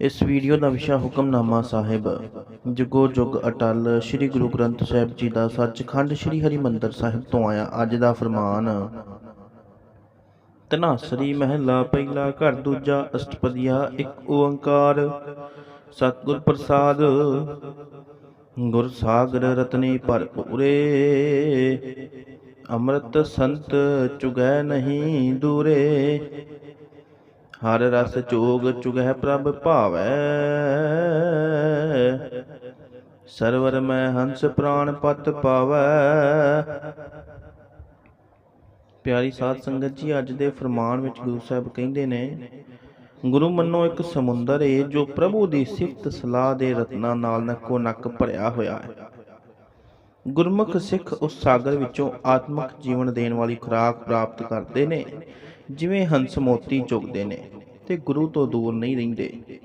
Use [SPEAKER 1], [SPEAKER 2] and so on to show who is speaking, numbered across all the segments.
[SPEAKER 1] ਇਸ ਵੀਡੀਓ ਦਾ ਵਿਸ਼ਾ ਹੁਕਮਨਾਮਾ ਸਾਹਿਬ। ਜਗੋ ਜੁਗ ਅਟਲ ਸ੍ਰੀ ਗੁਰੂ ਗ੍ਰੰਥ ਸਾਹਿਬ ਜੀ ਦਾ ਸੱਚਖੰਡ ਸ੍ਰੀ ਹਰਿਮੰਦਰ ਸਾਹਿਬ ਤੋਂ ਆਇਆ ਅੱਜ ਦਾ ਫਰਮਾਨ। ਤਨਾਸਰੀ ਮਹਿਲਾ ਪਹਿਲਾ ਘਰ ਦੂਜਾ ਅਸ਼ਟਪਦੀਆ ਇੱਕ ਓੰਕਾਰ। ਸਤਿਗੁਰ ਪ੍ਰਸਾਦ, ਗੁਰ ਸਾਗਰ ਰਤਨੀ ਭਰਪੂਰੇ ਅੰਮ੍ਰਿਤ ਸੰਤ ਚੁਗੈ ਨਹੀਂ ਦੂਰੇ। ਹਰ ਰਸ ਚੋਗ ਚੁਗਹਿ ਪ੍ਰਭ ਭਾਵੈ। ਸਰਵਰ ਮੈਂ ਹੰਸ ਪ੍ਰਾਨ ਪਤ ਪਾਵੈ। ਪਿਆਰੀ ਸਾਧ ਸੰਗਤ ਜੀ, ਅੱਜ ਦੇ ਫਰਮਾਨ ਵਿੱਚ ਗੁਰੂ ਸਾਹਿਬ ਕਹਿੰਦੇ ਨੇ, ਗੁਰੂ ਮੰਨੋ ਇੱਕ ਸਮੁੰਦਰ ਏ ਜੋ ਪ੍ਰਭੂ ਦੀ ਸਿਫਤ ਸਲਾਹ ਦੇ ਰਤਨਾਂ ਨਾਲ ਨੱਕੋ ਨੱਕ ਭਰਿਆ ਹੋਇਆ ਹੈ। ਗੁਰਮੁਖ ਸਿੱਖ ਉਸ ਸਾਗਰ ਵਿੱਚੋਂ ਆਤਮਿਕ ਜੀਵਨ ਦੇਣ ਵਾਲੀ ਖੁਰਾਕ ਪ੍ਰਾਪਤ ਕਰਦੇ ਨੇ, ਜਿਵੇਂ ਹੰਸ ਮੋਤੀ ਚੁਗਦੇ ਨੇ ਤੇ ਗੁਰੂ ਤੋਂ ਦੂਰ ਨਹੀਂ ਰਹਿੰਦੇ।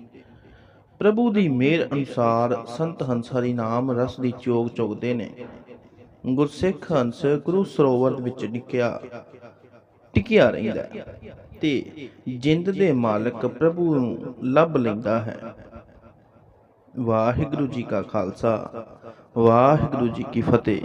[SPEAKER 1] ਪ੍ਰਭੂ ਦੀ ਮਿਹਰ ਅਨੁਸਾਰ ਸੰਤ ਹੰਸ ਨਾਮ ਰਸ ਦੀ ਚੋਗ ਚੁਗਦੇ ਨੇ। ਗੁਰਸਿੱਖ ਹੰਸ ਗੁਰੂ ਸਰੋਵਰ ਵਿੱਚ ਟਿਕਿਆ ਟਿਕਿਆ ਰਹਿੰਦਾ ਤੇ ਜਿੰਦ ਦੇ ਮਾਲਕ ਪ੍ਰਭੂ ਨੂੰ ਲੱਭ ਲੈਂਦਾ ਹੈ। ਵਾਹਿਗੁਰੂ ਜੀ ਕਾ ਖਾਲਸਾ। ਵਾਹਿਗੁਰੂ ਜੀ ਕੀ ਫਤਿਹ।